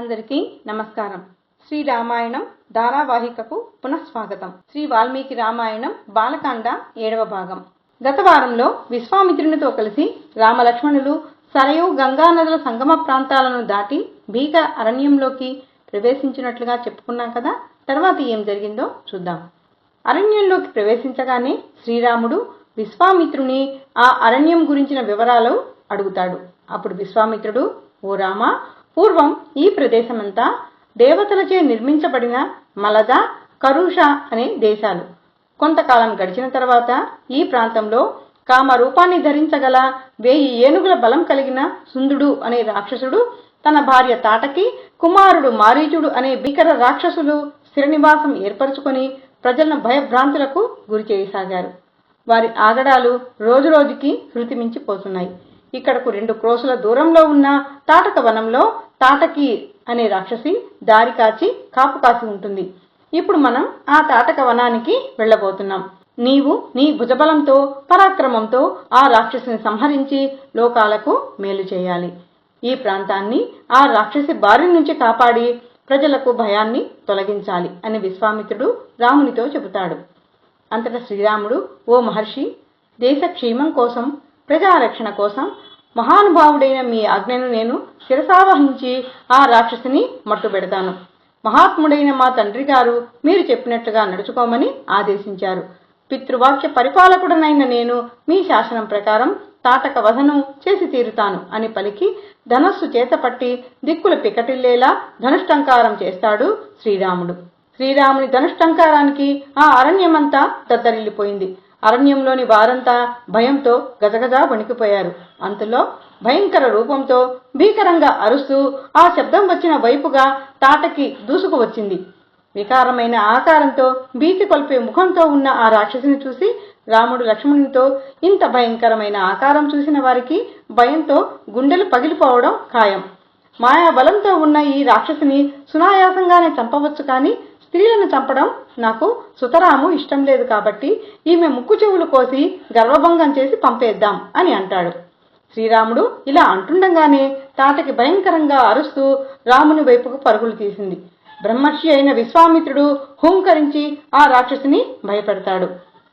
అందరికీ నమస్కారం. శ్రీ రామాయణం ధారావాహికకు పునఃస్వాగతం. శ్రీ వాల్మీకి రామాయణం బాలకాండ ఏడవ భాగం. గత వారంలో విశ్వామిత్రునితో కలిసి రామలక్ష్మణులు సరయు గంగా నదుల సంగమ ప్రాంతాలను దాటి భీక అరణ్యంలోకి ప్రవేశించినట్లుగా చెప్పుకున్నాం కదా? తర్వాత ఏం జరిగిందో చూద్దాం. అరణ్యంలోకి ప్రవేశించగానే శ్రీరాముడు విశ్వామిత్రుని ఆ అరణ్యం గురించిన వివరాలు అడుగుతాడు. అప్పుడు విశ్వామిత్రుడు ఓ రామ పూర్వం ఈ ప్రదేశమంతా దేవతలచే నిర్మించబడిన మలద కరుష అనే దేశాలు. కొంతకాలం గడిచిన తర్వాత ఈ ప్రాంతంలో కామ రూపాన్ని ధరించగల వేయి ఏనుగుల బలం కలిగిన సుందుడు అనే రాక్షసుడు తన భార్య తాటకి కుమారుడు మారీచుడు అనే భీకర రాక్షసులు శిరనివాసం ఏర్పరచుకొని ప్రజలను భయభ్రాంతులకు గురి చేయసాగారు. వారి ఆగడాలు రోజురోజుకి శృతిమించిపోతున్నాయి. ఇక్కడకు రెండు క్రోసుల దూరంలో ఉన్న తాటక వనంలో తాటకి అనే రాక్షసి దారి కాచి కాపు కాసి ఉంటుంది. ఇప్పుడు మనం ఆ తాటక వనానికి వెళ్ళబోతున్నాం. నీవు నీ భుజబలంతో పరాక్రమంతో ఆ రాక్షసిని సంహరించి లోకాలకు మేలు చేయాలి. ఈ ప్రాంతాన్ని ఆ రాక్షసి బారి నుంచి కాపాడి ప్రజలకు భయాన్ని తొలగించాలి అని విశ్వామిత్రుడు రామునితో చెబుతాడు. అంతటా శ్రీరాముడు ఓ మహర్షి దేశ క్షేమం కోసం ప్రజారక్షణ కోసం మహానుభావుడైన మీ ఆజ్ఞను నేను శిరసావహించి ఆ రాక్షసిని మట్టుబెడతాను. మహాత్ముడైన మా తండ్రి గారు మీరు చెప్పినట్లుగా నడుచుకోమని ఆదేశించారు. పితృవాక్య పరిపాలకుడనైన నేను మీ శాసనం ప్రకారం తాటక వధను చేసి తీరుతాను అని పలికి ధనస్సు చేతపట్టి దిక్కులు పికటిల్లేలా ధనుష్టంకారం చేస్తాడు శ్రీరాముడు. శ్రీరాముని ధనుష్టంకారానికి ఆ అరణ్యమంతా దద్దరిల్లిపోయింది. అరణ్యంలోని వారంతా భయంతో గజగజా వణికిపోయారు. అంతలో భయంకర రూపంతో భీకరంగా అరుస్తూ ఆ శబ్దం వచ్చిన వైపుగా తాటకి దూసుకు వచ్చింది. వికారమైన ఆకారంతో భీతి కొల్పే ముఖంతో ఉన్న ఆ రాక్షసిని చూసి రాముడు లక్ష్మణునితో ఇంత భయంకరమైన ఆకారం చూసిన వారికి భయంతో గుండెలు పగిలిపోవడం ఖాయం. మాయా బలంతో ఉన్న ఈ రాక్షసిని సునాయాసంగానే చంపవచ్చు కానీ స్త్రీలను చంపడం నాకు సుతరాము ఇష్టం లేదు కాబట్టి ఈమె ముక్కు చెవులు కోసి గర్వభంగం చేసి పంపేద్దాం అని అంటాడు. శ్రీరాముడు ఇలా అంటుండగానే తాటకి భయంకరంగా అరుస్తూ రాముని వైపుకు పరుగులు తీసింది. బ్రహ్మర్షి అయిన విశ్వామిత్రుడు హూంకరించి ఆ రాక్షసిని భయపెడతాడు.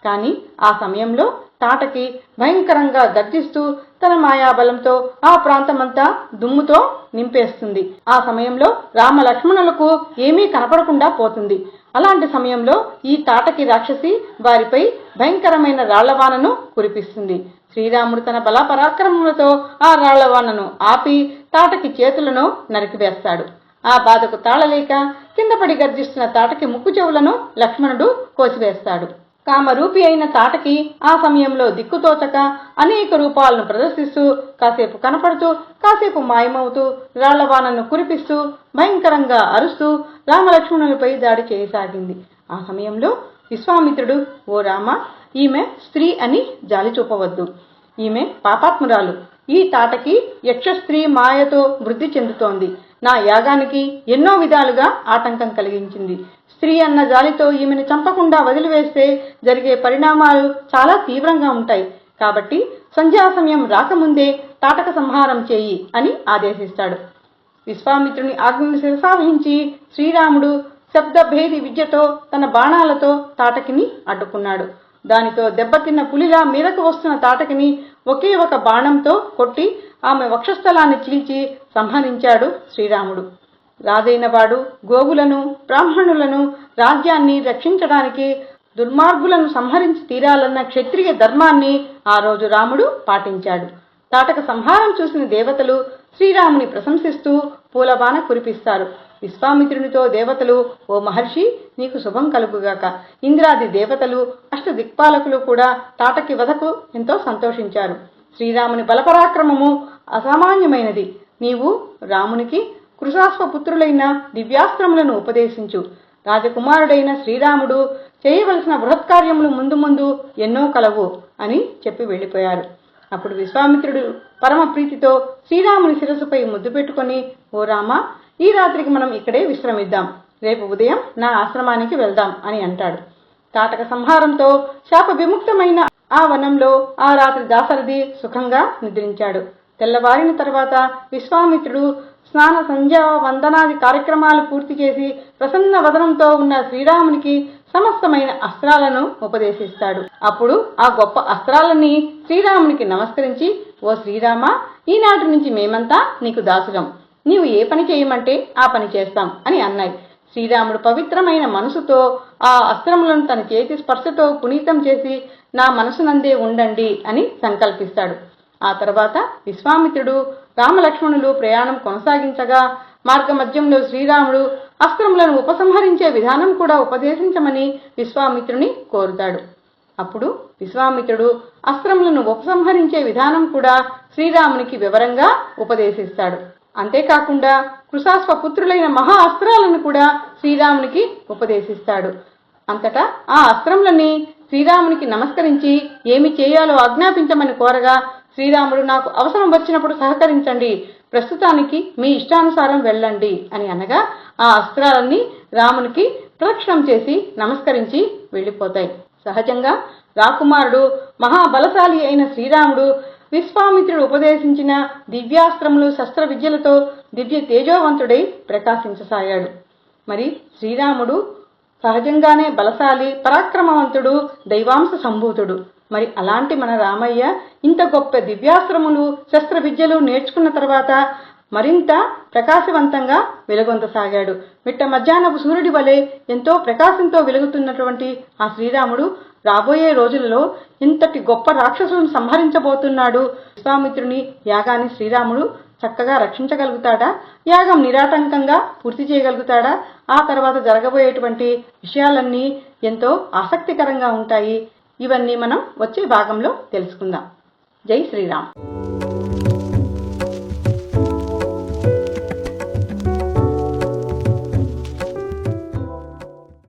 కానీ ఆ సమయంలో తాటకి భయంకరంగా గర్జిస్తూ తన మాయాబలంతో ఆ ప్రాంతమంతా దుమ్ముతో నింపేస్తుంది. ఆ సమయంలో రామ లక్ష్మణులకు ఏమీ కనపడకుండా పోతుంది. అలాంటి సమయంలో ఈ తాటకి రాక్షసి వారిపై భయంకరమైన రాళ్ళవానను కురిపిస్తుంది. శ్రీరాముడు తన బల పరాక్రమములతో ఆ రాళ్ళవానను ఆపి తాటకి చేతులను నరికివేస్తాడు. ఆ బాధకు తాళలేక కిందపడి గర్జిస్తున్న తాటకి ముక్కు చెవులను లక్ష్మణుడు కోసివేస్తాడు. కామరూపి అయిన తాటకి ఆ సమయంలో దిక్కుతోచక అనేక రూపాలను ప్రదర్శిస్తూ కాసేపు కనపడుతూ కాసేపు మాయమవుతూ రాళ్ళవానను కురిపిస్తూ భయంకరంగా అరుస్తూ రామలక్ష్మణులపై దాడి చేయసాగింది. ఆ సమయంలో విశ్వామిత్రుడు ఓ రామ ఈమె స్త్రీ అని జాలి చూపవద్దు. ఈమె పాపాత్మురాలు. ఈ తాటకి యక్ష స్త్రీ మాయతో వృద్ధి చెందుతోంది. నా యాగానికి ఎన్నో విధాలుగా ఆటంకం కలిగించింది. స్త్రీ అన్న జాలితో ఈమెను చంపకుండా వదిలివేస్తే జరిగే పరిణామాలు చాలా తీవ్రంగా ఉంటాయి. కాబట్టి సంధ్యా సమయం రాకముందే తాటక సంహారం చేయి అని ఆదేశిస్తాడు. విశ్వామిత్రుని ఆజ్ఞను శిరసావహించి శ్రీరాముడు శబ్దభేది విద్యతో తన బాణాలతో తాటకిని అడ్డుకున్నాడు. దానితో దెబ్బతిన్న పులిలా మీదకు వస్తున్న తాటకిని ఒకే ఒక బాణంతో కొట్టి ఆమె వక్షస్థలాన్ని చీల్చి సంహరించాడు శ్రీరాముడు. రాజైనవాడు గోగులను గోవులను బ్రాహ్మణులను రాజ్యాన్ని రక్షించడానికి దుర్మార్గులను సంహరించి తీరాలన్న క్షత్రియ ధర్మాన్ని ఆ రోజు రాముడు పాటించాడు. తాటక సంహారం చూసిన దేవతలు శ్రీరాముని ప్రశంసిస్తూ పూలబాణ కురిపిస్తారు. విశ్వామిత్రునితో దేవతలు ఓ మహర్షి నీకు శుభం కలుగుగాక. ఇంద్రాది దేవతలు అష్ట దిక్పాలకులు కూడా తాటకి వధకు ఎంతో సంతోషించారు. శ్రీరాముని బలపరాక్రమము అసామాన్యమైనది. నీవు రామునికి కృషాశ్వపుత్రులైన దివ్యాస్త్రములను ఉపదేశించు. రాజకుమారుడైన శ్రీరాముడు చేయవలసిన బృహత్కార్యములు ముందు ముందు ఎన్నో కలవు అని చెప్పి వెళ్ళిపోయారు అప్పుడు విశ్వామిత్రుడు పరమ ప్రీతితో శ్రీరాముని శిరస్సుపై ముద్దు పెట్టుకొని ఓ రామ ఈ రాత్రికి మనం ఇక్కడే విశ్రమిద్దాం. రేపు ఉదయం నా ఆశ్రమానికి వెళ్దాం అని అంటాడు. తాటక సంహారంతో శాప విముక్తమైన ఆ వనంలో ఆ రాత్రి దాసరథి సుఖంగా నిద్రించాడు. తెల్లవారిన తర్వాత విశ్వామిత్రుడు స్నాన సంధ్య వందనాది కార్యక్రమాలు పూర్తి చేసి ప్రసన్న వదనంతో ఉన్న శ్రీరామునికి సమస్తమైన అస్త్రాలను ఉపదేశిస్తాడు. అప్పుడు ఆ గొప్ప అస్త్రాలని శ్రీరామునికి నమస్కరించి ఓ శ్రీరామ ఈనాటి నుంచి మేమంతా నీకు దాసులం. నీవు ఏ పని చేయమంటే ఆ పని చేస్తాం అని అన్నాయి. శ్రీరాముడు పవిత్రమైన మనసుతో ఆ అస్త్రములను తన చేతి స్పర్శతో పునీతం చేసి నా మనసునందే ఉండండి అని సంకల్పిస్తాడు. ఆ తర్వాత విశ్వామిత్రుడు రామలక్ష్మణులు ప్రయాణం కొనసాగించగా మార్గమధ్యంలో శ్రీరాముడు అస్త్రములను ఉపసంహరించే విధానం కూడా ఉపదేశించమని విశ్వామిత్రుని కోరుతాడు. అప్పుడు విశ్వామిత్రుడు అస్త్రములను ఉపసంహరించే విధానం కూడా శ్రీరామునికి వివరంగా ఉపదేశిస్తాడు. అంతేకాకుండా కృషాస్వ పుత్రులైన మహా అస్త్రాలను కూడా శ్రీరామునికి ఉపదేశిస్తాడు. అంతటా ఆ అస్త్రములని శ్రీరామునికి నమస్కరించి ఏమి చేయాలో ఆజ్ఞాపించమని కోరగా శ్రీరాముడు నాకు అవసరం వచ్చినప్పుడు సహకరించండి. ప్రస్తుతానికి మీ ఇష్టానుసారం వెళ్ళండి అని అనగా ఆ అస్త్రాలన్నీ రామునికి ప్రదక్షిణం చేసి నమస్కరించి వెళ్ళిపోతాయి. సహజంగా రాకుమారుడు మహాబలశాలి అయిన శ్రీరాముడు విశ్వామిత్రుడు ఉపదేశించిన దివ్యాస్త్రములు శస్త్ర విద్యలతో దివ్య తేజోవంతుడై ప్రకాశించసాగాడు. మరి శ్రీరాముడు సహజంగానే బలశాలి పరాక్రమవంతుడు దైవాంశ సంభూతుడు. మరి అలాంటి మన రామయ్య ఇంత గొప్ప దివ్యాస్త్రములు శస్త్ర విద్యలు నేర్చుకున్న తర్వాత మరింత ప్రకాశవంతంగా వెలుగొందసాగాడు. మిట్ట మధ్యాహ్నపు సూర్యుడి వలె ఎంతో ప్రకాశంతో వెలుగుతున్నటువంటి ఆ శ్రీరాముడు రాబోయే రోజులలో ఇంతటి గొప్ప రాక్షసులను సంహరించబోతున్నాడు. విశ్వామిత్రుని యాగాన్ని శ్రీరాముడు చక్కగా రక్షించగలుగుతాడా? యాగం నిరాటంకంగా పూర్తి చేయగలుగుతాడా? ఆ తర్వాత జరగబోయేటువంటి విషయాలన్నీ ఎంతో ఆసక్తికరంగా ఉంటాయి. ఇవన్నీ మనం వచ్చే భాగంలో తెలుసుకుందాం. జై శ్రీరామ్.